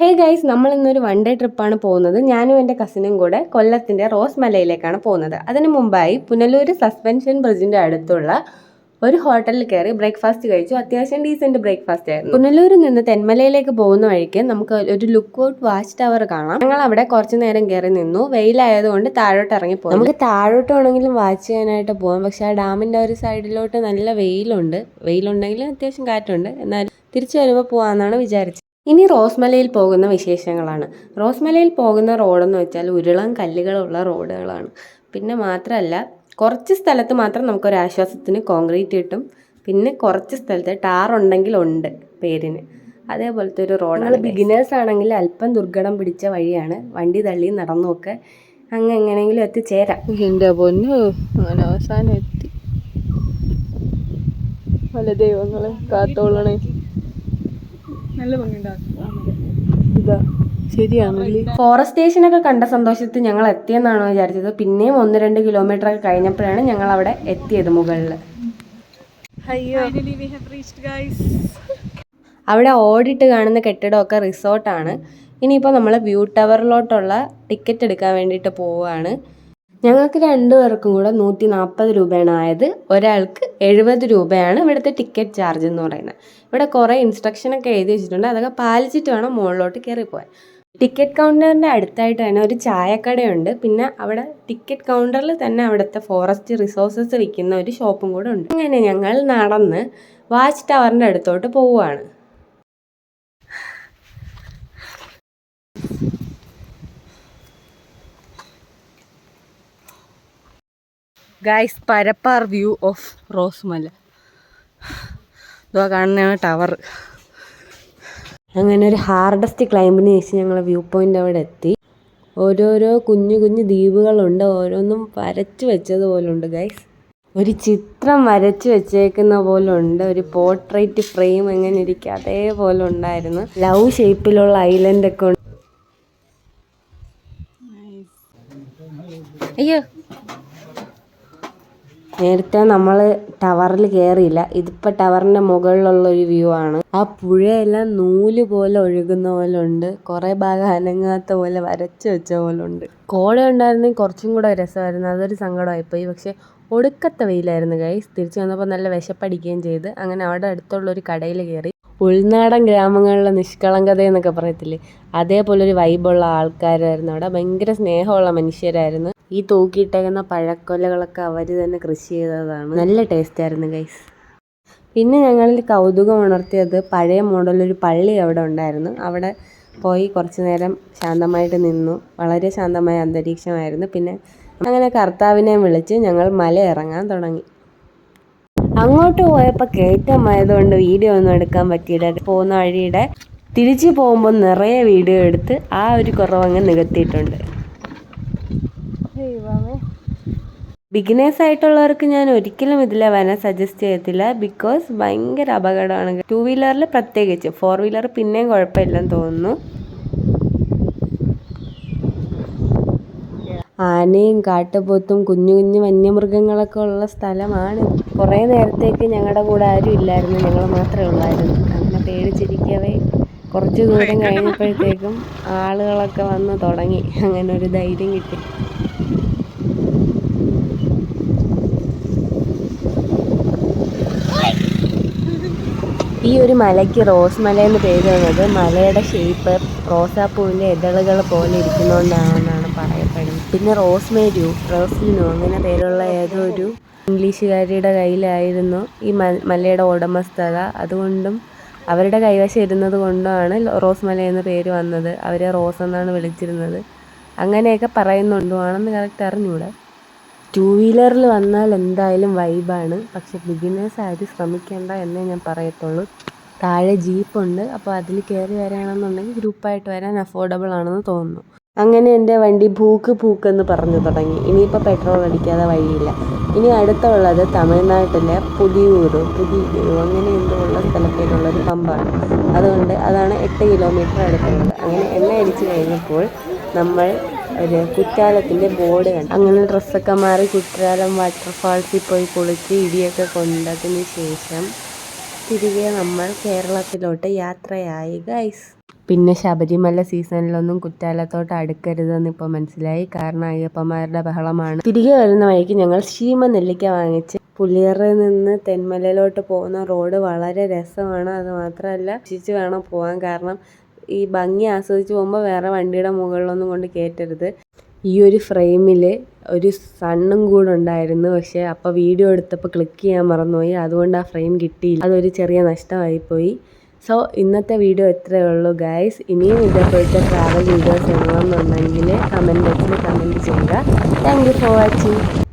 Hey guys നമ്മൾ ഇന്നൊരു one day ട്രിപ്പാണ് പോകുന്നത്. ഞാനും എന്റെ കസിനും കൂടെ കൊല്ലത്തിന്റെ റോസ് മലയിലേക്കാണ് പോകുന്നത്. അതിന് മുമ്പായി പുനലൂർ സസ്പെൻഷൻ ബ്രിഡ്ജിന്റെ അടുത്തുള്ള ഒരു ഹോട്ടലിൽ കയറി ബ്രേക്ക്ഫാസ്റ്റ് കഴിച്ചു. അത്യാവശ്യം ഡീസെന്റ് ബ്രേക്ക്ഫാസ്റ്റ് ആയിരുന്നു. പുനലൂരിൽ നിന്ന് തെന്മലയിലേക്ക് പോകുന്ന വഴിക്ക് നമുക്ക് ഒരു ലുക്ക് ഔട്ട് വാച്ച് ടവർ കാണാം. ഞങ്ങൾ അവിടെ കുറച്ച് നേരം കയറി നിന്നു. വെയിലായതുകൊണ്ട് താഴോട്ട് ഇറങ്ങി പോകും നമുക്ക് താഴോട്ട് വേണമെങ്കിലും വാച്ച് ചെയ്യാനായിട്ട് പോകാം പക്ഷെ ആ ഡാമിന്റെ ഒരു സൈഡിലോട്ട് നല്ല വെയിലുണ്ട്. വെയിലുണ്ടെങ്കിലും അത്യാവശ്യം കാറ്റുണ്ട്. എന്നാലും തിരിച്ചു വരുമ്പോൾ പോകാമെന്നാണ് വിചാരിച്ചത്. ഇനി റോസ്മലയിൽ പോകുന്ന വിശേഷങ്ങളാണ്. റോസ്മലയിൽ പോകുന്ന റോഡെന്ന് വെച്ചാൽ ഉരുളം കല്ലുകളുള്ള റോഡുകളാണ്. പിന്നെ മാത്രമല്ല കുറച്ച് സ്ഥലത്ത് മാത്രം നമുക്കൊരു ആശ്വാസത്തിന് കോൺക്രീറ്റ് കിട്ടും. പിന്നെ കുറച്ച് സ്ഥലത്ത് ടാർ ഉണ്ടെങ്കിൽ ഉണ്ട് പേരിന്. അതേപോലത്തെ ഒരു റോഡാണ് ബിഗിനേഴ്സ് ആണെങ്കിൽ അല്പം ദുർഘടം പിടിച്ച വഴിയാണ്. വണ്ടി തള്ളി നടന്നുമൊക്കെ അങ്ങ് എങ്ങനെയെങ്കിലും എത്തിച്ചേരാം. എന്റെ പൊന്നു അങ്ങനെ അവസാനം എത്തി. പല ദൈവങ്ങളെ കാത്തോളണേ. നല്ല ഇതാ ശരിയാണല്ലേ ഫോറസ്റ്റ് സ്റ്റേഷനൊക്കെ കണ്ട സന്തോഷത്തിൽ ഞങ്ങൾ എത്തിയെന്നാണ് വിചാരിച്ചത്. പിന്നെയും ഒന്ന് രണ്ട് കിലോമീറ്റർ ഒക്കെ കഴിഞ്ഞപ്പോഴാണ് ഞങ്ങൾ അവിടെ എത്തിയത് മുകളിൽ. അയ്യോ. അവിടെ ഓടിട്ട് കാണുന്ന കെട്ടിടമൊക്കെ റിസോർട്ടാണ് ഇനിയിപ്പോൾ നമ്മൾ വ്യൂ ടവറിലോട്ടുള്ള ടിക്കറ്റ് എടുക്കാൻ വേണ്ടിയിട്ട് പോവുകയാണ്. ഞങ്ങൾക്ക് രണ്ടുപേർക്കും കൂടെ നൂറ്റി നാൽപ്പത് രൂപയാണ് ആയത്. ഒരാൾക്ക് എഴുപത് രൂപയാണ് ഇവിടുത്തെ ടിക്കറ്റ് ചാർജ് എന്ന് പറയുന്നത്. ഇവിടെ കുറേ ഇൻസ്ട്രക്ഷനൊക്കെ എഴുതി വെച്ചിട്ടുണ്ട്. അതൊക്കെ പാലിച്ചിട്ട് വേണം മുകളിലോട്ട് കയറി പോകാൻ ടിക്കറ്റ് കൗണ്ടറിന്റെ അടുത്തായിട്ട് തന്നെ ഒരു ചായക്കടയുണ്ട്. പിന്നെ അവിടെ ടിക്കറ്റ് കൗണ്ടറിൽ തന്നെ അവിടുത്തെ ഫോറസ്റ്റ് റിസോഴ്സസ് വിൽക്കുന്ന ഒരു ഷോപ്പും കൂടെ ഉണ്ട്. അങ്ങനെ ഞങ്ങൾ നടന്ന് വാച്ച് ടവറിന്റെ അടുത്തോട്ട് പോവുകയാണ്. Guys Parappar view of Rosemala. ഇതാ കാണുന്ന ടവർ. അങ്ങനെ ഒരു ഹാർഡസ്റ്റ് ക്ലൈമ്പിന് ശേഷം ഞങ്ങൾ വ്യൂ പോയിന്റ് അവിടെ എത്തി. ഓരോരോ കുഞ്ഞു കുഞ്ഞു ദ്വീപുകളുണ്ട്. ഓരോന്നും വരച്ചു വെച്ചതുപോലുണ്ട് ഗൈസ് ഒരു ചിത്രം വരച്ചു വെച്ചേക്കുന്ന പോലെ ഉണ്ട് ഒരു പോർട്രേറ്റ് ഫ്രെയിം എങ്ങനെ ഇരിക്കുക അതേപോലെ ഉണ്ടായിരുന്നു. ലവ് ഷേപ്പിലുള്ള ഐലൻഡ് ഒക്കെ ഉണ്ട്. അയ്യോ. നേരത്തെ നമ്മൾ ടവറിൽ കയറിയില്ല ഇതിപ്പോൾ ടവറിന്റെ മുകളിലുള്ള ഒരു വ്യൂ ആണ്. ആ പുഴയെല്ലാം നൂൽ പോലെ ഒഴുകുന്ന പോലെ ഉണ്ട്. കുറേ ഭാഗം അനങ്ങാത്ത പോലെ വരച്ച് വെച്ച പോലെ ഉണ്ട്. കോട ഉണ്ടായിരുന്നെങ്കിൽ കുറച്ചും കൂടെ രസമായിരുന്നു. അതൊരു സങ്കടമായിപ്പോയി. പക്ഷേ ഒടുക്കത്തെ വെയിലായിരുന്നു ഗൈസ് തിരിച്ചു വന്നപ്പോൾ നല്ല വിശപ്പടിക്കുകയും ചെയ്ത് അങ്ങനെ അവിടെ അടുത്തുള്ള ഒരു കടയിൽ കയറി ഉൾനാടൻ ഗ്രാമങ്ങളിലെ നിഷ്കളങ്കത എന്നൊക്കെ പറയത്തില്ലേ? അതേപോലെ ഒരു വൈബുള്ള ആൾക്കാരായിരുന്നു അവിടെ. ഭയങ്കര സ്നേഹമുള്ള മനുഷ്യരായിരുന്നു. ഈ തൂക്കിയിട്ടേക്കുന്ന പഴക്കൊലകളൊക്കെ അവർ തന്നെ കൃഷി ചെയ്തതാണ്. നല്ല ടേസ്റ്റ് ആയിരുന്നു ഗൈസ് പിന്നെ ഞങ്ങളിൽ കൗതുകം ഉണർത്തിയത് പഴയ മോഡലൊരു പള്ളി അവിടെ ഉണ്ടായിരുന്നു. അവിടെ പോയി കുറച്ച് നേരം ശാന്തമായിട്ട് നിന്നു. വളരെ ശാന്തമായ അന്തരീക്ഷമായിരുന്നു. പിന്നെ അങ്ങനെ കർത്താവിനെ വിളിച്ച് ഞങ്ങൾ മല ഇറങ്ങാൻ തുടങ്ങി. അങ്ങോട്ട് പോയപ്പോൾ കയറ്റമായതുകൊണ്ട് വീഡിയോ ഒന്നും എടുക്കാൻ പറ്റിയില്ല. പോകുന്ന വഴിയുടെ തിരിച്ചു പോകുമ്പോൾ നിറയെ വീഡിയോ എടുത്ത് ആ ഒരു കുറവങ്ങ് നികത്തിയിട്ടുണ്ട്. ബിഗിനേഴ്സ് ആയിട്ടുള്ളവർക്ക് ഞാൻ ഒരിക്കലും ഇതിലെ വരാൻ സജസ്റ്റ് ചെയ്യത്തില്ല ബിക്കോസ് ഭയങ്കര അപകടമാണ്. ടു വീലറിൽ പ്രത്യേകിച്ച് ഫോർ വീലർ പിന്നെയും കുഴപ്പമില്ലെന്ന് തോന്നുന്നു. ആനയും കാട്ടുപോത്തും കുഞ്ഞു കുഞ്ഞു വന്യമൃഗങ്ങളൊക്കെ ഉള്ള സ്ഥലമാണ്. കുറേ നേരത്തേക്ക് ഞങ്ങളുടെ കൂടെ ആരും ഇല്ലായിരുന്നു. ഞങ്ങൾ മാത്രമേ ഉള്ളായിരുന്നു. അങ്ങനെ പേടിച്ചിരിക്കവേ. കുറച്ച് ദൂരം കഴിഞ്ഞപ്പോഴത്തേക്കും ആളുകളൊക്കെ വന്ന് തുടങ്ങി. അങ്ങനെ ഒരു ധൈര്യം കിട്ടി. ഈ ഒരു മലയ്ക്ക് റോസ് മല എന്ന് പേര് വന്നത് മലയുടെ ഷേപ്പ് റോസാപ്പൂവിന്റെ ഇതളുകൾ പോലെ ഇരിക്കുന്നതുകൊണ്ടാണെന്നാണ് പറയപ്പെടുന്നത്. പിന്നെ റോസ്മേരിയോ റോസ്ലിനോ അങ്ങനെ പേരുള്ള ഏതോ ഒരു ഇംഗ്ലീഷുകാരിയുടെ കയ്യിലായിരുന്നു ഈ മലയുടെ ഉടമസ്ഥത. അതുകൊണ്ടും അവരുടെ കൈവശം ഇരുന്നത് കൊണ്ടാണ് റോസ് മല എന്ന പേര് വന്നത്. അവരെ റോസ് എന്നാണ് വിളിച്ചിരുന്നത്. അങ്ങനെയൊക്കെ പറയുന്നുണ്ടോ. ആണെന്ന് കറക്റ്റ് അറിഞ്ഞൂടെ? ടൂ വീലറിൽ വന്നാൽ എന്തായാലും വൈബാണ്. പക്ഷെ ബിഗിനേഴ്സ് ആരും ശ്രമിക്കേണ്ട എന്നേ ഞാൻ പറയത്തുള്ളൂ. താഴെ ജീപ്പുണ്ട്. അപ്പോൾ അതിൽ കയറി വരാണെന്നുണ്ടെങ്കിൽ ഗ്രൂപ്പായിട്ട് വരാൻ അഫോർഡബിൾ ആണെന്ന് തോന്നുന്നു. അങ്ങനെ എന്റെ വണ്ടി ഭൂക്ക് പൂക്കെന്ന് പറഞ്ഞു തുടങ്ങി. ഇനിയിപ്പോൾ പെട്രോൾ അടിക്കാതെ വഴിയില്ല. ഇനി അടുത്തുള്ളത് തമിഴ്നാട്ടിലെ പുതിയൂർ പുതിയൂർ അങ്ങനെ എന്തോ ഉള്ള സ്ഥലത്തേക്കുള്ളൊരു പമ്പാണ്. അതുകൊണ്ട് അതാണ് എട്ട് കിലോമീറ്റർ അടുത്തുള്ളത്. അങ്ങനെ എണ്ണ അടിച്ച് കഴിഞ്ഞപ്പോൾ നമ്മൾ ഒരു കുറ്റാലത്തിന്റെ ബോർഡ് കണ്ടു. അങ്ങനെ ഡ്രസ്സൊക്കെ മാറി കുറ്റാലം വാട്ടർഫാൾസിൽ പോയി കുളിച്ച് ഇടിയൊക്കെ കൊണ്ടതിന് ശേഷം തിരികെ നമ്മൾ കേരളത്തിലോട്ട് യാത്രയായി ഗൈസ് പിന്നെ ശബരിമല സീസണിലൊന്നും കുറ്റാലത്തോട്ട് അടുക്കരുതെന്ന് ഇപ്പോൾ മനസ്സിലായി. കാരണം അയ്യപ്പന്മാരുടെ ബഹളമാണ്. തിരികെ വരുന്ന വഴിക്ക് ഞങ്ങൾ ശീമ നെല്ലിക്ക വാങ്ങിച്ച് പുലിയറിൽ നിന്ന് തെന്മലയിലോട്ട് പോകുന്ന റോഡ് വളരെ രസമാണ്. അത് മാത്രമല്ല രക്ഷിച്ച് വേണം പോകാൻ കാരണം ഈ ഭംഗി ആസ്വദിച്ച് പോകുമ്പോൾ വേറെ വണ്ടിയുടെ മുകളിലൊന്നും കൊണ്ട് കയറ്റരുത് ഈ ഒരു ഫ്രെയിമിൽ ഒരു സണ്ണും കൂടെ ഉണ്ടായിരുന്നു. പക്ഷേ അപ്പോൾ വീഡിയോ എടുത്തപ്പോൾ ക്ലിക്ക് ചെയ്യാൻ മറന്നുപോയി. അതുകൊണ്ട് ആ ഫ്രെയിം കിട്ടിയില്ല. അതൊരു ചെറിയ നഷ്ടമായിപ്പോയി. സോ ഇന്നത്തെ വീഡിയോ ഇത്രയേ ഉള്ളൂ ഗൈസ് ഇനിയും ഇതേപോലത്തെ ട്രാവൽ വീഡിയോസ് വേണമെന്നുണ്ടെങ്കിൽ കമന്റ് ബോക്സിൽ കമന്റ് ചെയ്യുക. Thank you for watching